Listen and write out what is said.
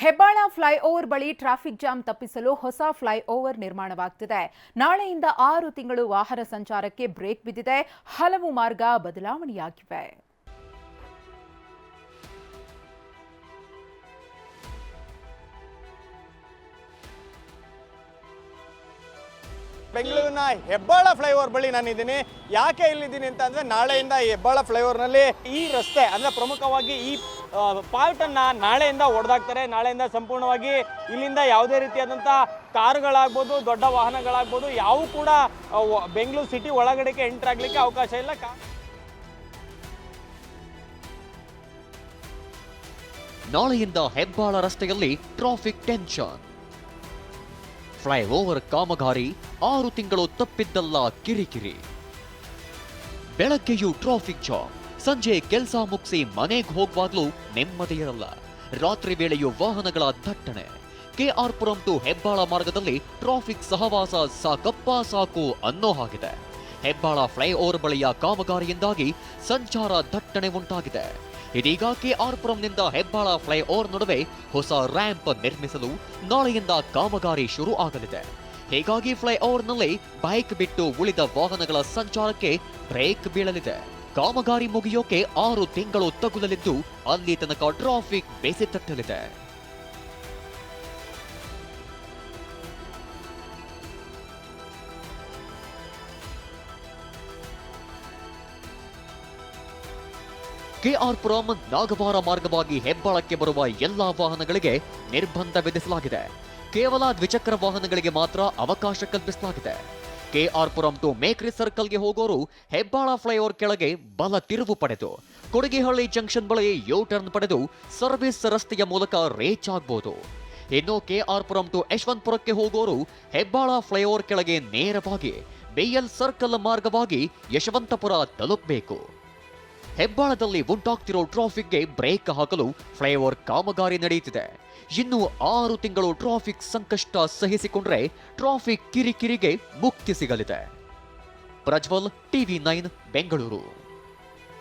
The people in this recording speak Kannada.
ಹೆಬ್ಬಾಳ ಫ್ಲೈಓವರ್ ಬಳಿ ಟ್ರಾಫಿಕ್ ಜಾಮ್ ತಪ್ಪಿಸಲು ಹೊಸ ಫ್ಲೈಓವರ್ ನಿರ್ಮಾಣವಾಗ್ತಿದೆ. ನಾಳೆಯಿಂದ ಆರು ತಿಂಗಳು ವಾಹನ ಸಂಚಾರಕ್ಕೆ ಬ್ರೇಕ್ ಬಿದ್ದಿದೆ. ಹಲವು ಮಾರ್ಗ ಬದಲಾವಣೆಯಾಗಿವೆ. ಬೆಂಗಳೂರಿನ ಹೆಬ್ಬಾಳ ಫ್ಲೈಓವರ್ ಬಳಿ ನಾನಿದ್ದೀನಿ. ಯಾಕೆ ಇಲ್ಲಿದ್ದೀನಿ ಅಂತ ಅಂದ್ರೆ ನಾಳೆಯಿಂದ ಹೆಬ್ಬಾಳ ಫ್ಲೈಓವರ್ನಲ್ಲಿ ಈ ರಸ್ತೆ ಅಂದ್ರೆ ಪ್ರಮುಖವಾಗಿ ಈ ಪಾರ್ಟನ್ನು ನಾಳೆಯಿಂದ ಹೊಡೆದಾಕ್ತಾರೆ ನಾಳೆಯಿಂದ ಸಂಪೂರ್ಣವಾಗಿ ಇಲ್ಲಿಂದ ಯಾವುದೇ ರೀತಿಯಾದಂಥ ಕಾರುಗಳಾಗ್ಬೋದು, ದೊಡ್ಡ ವಾಹನಗಳಾಗ್ಬೋದು ಯಾವ ಕೂಡ ಬೆಂಗಳೂರು ಸಿಟಿ ಒಳಗಡೆಗೆ ಎಂಟರ್ ಆಗಲಿಕ್ಕೆ ಅವಕಾಶ ಇಲ್ಲ. ಕಾ ನಾಳೆಯಿಂದ ಹೆಬ್ಬಾಳ ರಸ್ತೆಯಲ್ಲಿ ಟ್ರಾಫಿಕ್ ಟೆನ್ಷನ್ ಫ್ಲೈಓವರ್ ಕಾಮಗಾರಿ ಆರು ತಿಂಗಳು ತಪ್ಪಿದ್ದಲ್ಲ ಕಿರಿಕಿರಿ. ಬೆಳಗ್ಗೆಯೂ ಟ್ರಾಫಿಕ್ ಜಾಮ್ ಸಂಜೆ ಕೆಲಸ ಮುಗಿಸಿ ಮನೆಗೆ ಹೋಗುವಾಗ್ಲೂ ನೆಮ್ಮದಿ ಇರಲ್ಲ ರಾತ್ರಿ ವೇಳೆಯೂ ವಾಹನಗಳ ದಟ್ಟಣೆ. ಕೆಆರ್ಪುರಂ ಟು ಹೆಬ್ಬಾಳ ಮಾರ್ಗದಲ್ಲಿ ಟ್ರಾಫಿಕ್ ಸಹವಾಸ ಸಾಕಪ್ಪ ಸಾಕು ಅನ್ನೋ ಹಾಗಿದೆ. ಹೆಬ್ಬಾಳ ಫ್ಲೈಓವರ್ ಬಳಿಯ ಕಾಮಗಾರಿಯಿಂದಾಗಿ ಸಂಚಾರ ದಟ್ಟಣೆ ಉಂಟಾಗಿದೆ. ಇದೀಗ ಕೆಆರ್ಪುರಂನಿಂದ ಹೆಬ್ಬಾಳ ಫ್ಲೈಓವರ್ ನಡುವೆ ಹೊಸ ರ್ಯಾಂಪ್ ನಿರ್ಮಿಸಲು ನಾಳೆಯಿಂದ ಕಾಮಗಾರಿ ಶುರು ಆಗಲಿದೆ. ಹೀಗಾಗಿ ಫ್ಲೈಓವರ್ನಲ್ಲಿ ಬೈಕ್ ಬಿಟ್ಟು ಉಳಿದ ವಾಹನಗಳ ಸಂಚಾರಕ್ಕೆ ಬ್ರೇಕ್ ಬೀಳಲಿದೆ. ಕಾಮಗಾರಿ ಮುಗಿಯೋಕೆ ಆರು ತಿಂಗಳು ತಗುಲಲಿದ್ದು ಅಲ್ಲಿ ತನಕ ಟ್ರಾಫಿಕ್ ಬೇಸಿ ತಟ್ಟಲಿದೆ. ಕೆಆರ್ಪುರಂ ನಾಗವಾರ ಮಾರ್ಗವಾಗಿ ಹೆಬ್ಬಾಳಕ್ಕೆ ಬರುವ ಎಲ್ಲಾ ವಾಹನಗಳಿಗೆ ನಿರ್ಬಂಧ ವಿಧಿಸಲಾಗಿದೆ. ಕೇವಲ ದ್ವಿಚಕ್ರ ವಾಹನಗಳಿಗೆ ಮಾತ್ರ ಅವಕಾಶ ಕಲ್ಪಿಸಲಾಗಿದೆ. ಕೆಆರ್ಪುರಂ ಟು ಮೇಕ್ರಿ ಸರ್ಕಲ್ಗೆ ಹೋಗೋರು ಹೆಬ್ಬಾಳ ಫ್ಲೈಓವರ್ ಕೆಳಗೆ ಬಲ ತಿರುವು ಪಡೆದು, ಕೊಡಗಿಹಳ್ಳಿ ಜಂಕ್ಷನ್ ಬಳಿ ಯೋ ಟರ್ನ್ ಪಡೆದು ಸರ್ವಿಸ್ ರಸ್ತೆಯ ಮೂಲಕ ರೀಚ್ ಆಗ್ಬೋದು. ಇನ್ನು ಕೆಆರ್ಪುರಂ ಟು ಯಶವಂತಪುರಕ್ಕೆ ಹೋಗೋರು ಹೆಬ್ಬಾಳ ಫ್ಲೈಓವರ್ ಕೆಳಗೆ ನೇರವಾಗಿ ಬಿಎಲ್ ಸರ್ಕಲ್ ಮಾರ್ಗವಾಗಿ ಯಶವಂತಪುರ ತಲುಪಬೇಕು. ಹೆಬ್ಬಾಳದಲ್ಲಿ ಉಂಟಾಗ್ತಿರೋ ಟ್ರಾಫಿಕ್ಗೆ ಬ್ರೇಕ್ ಹಾಕಲು ಫ್ಲೈಓವರ್ ಕಾಮಗಾರಿ ನಡೆಯುತ್ತಿದೆ. ಇನ್ನು ಆರು ತಿಂಗಳು ಟ್ರಾಫಿಕ್ ಸಂಕಷ್ಟ ಸಹಿಸಿಕೊಂಡ್ರೆ ಟ್ರಾಫಿಕ್ ಕಿರಿಕಿರಿಗೆ ಮುಕ್ತಿ ಸಿಗಲಿದೆ. Prajwal, TV nine, Bengaluru.